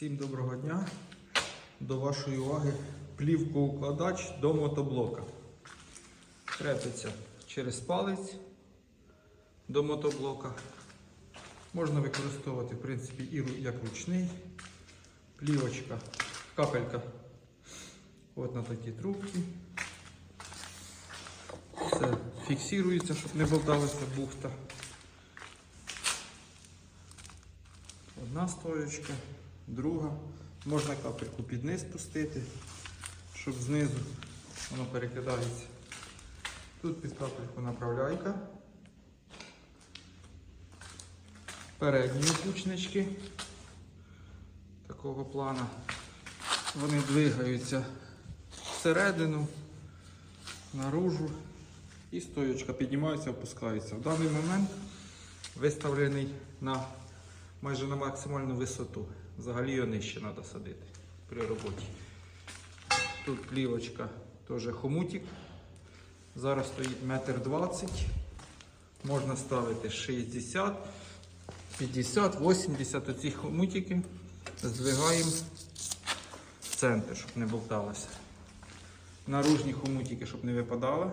Всім доброго дня. До вашої уваги плівкоукладач до мотоблока. Крепиться через палець до мотоблока. Можна використовувати, в принципі, і як ручний. Плівочка, капелька. От на такі трубки. Все фіксується, щоб не болталася бухта. Одна стоечка, друга. Можна капельку під низ пустити, щоб знизу воно перекидається. Тут під капельку направляйка. Передні кучнички такого плана. Вони двигаються всередину, наружу. І стоєчка піднімається, опускається. В даний момент виставлений на майже на максимальну висоту. Взагалі його нижче треба садити при роботі. Тут плівочка теж хомутик. Зараз стоїть метр двадцять. Можна ставити 60, 50, 80 оці хомутики. Здвигаємо в центр, щоб не болталося. Наружні хомутики, щоб не випадало.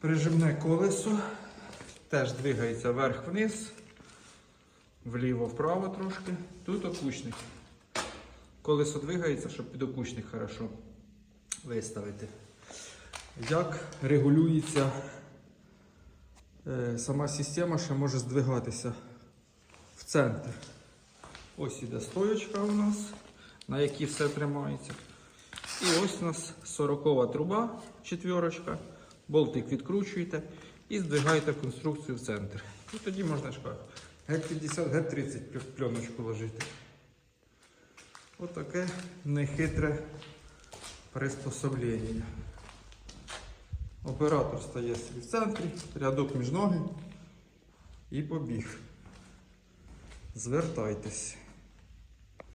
Прижимне колесо теж двигається вверх-вниз, вліво-вправо трошки. Тут окучник. Колесо двигається, щоб під окучник хорошо виставити. Як регулюється е, сама система, ще може здвигатися в центр. Ось іде стоєчка у нас, на якій все тримається. І ось у нас 40 труба, четверочка. Болтик відкручуєте і здвигаєте конструкцію в центр. І тоді можна як геть 50, геть 30 плю- пленочку ложити. Отаке нехитре приспособлення. Оператор стає в центрі, рядок між ноги і побіг. Звертайтесь.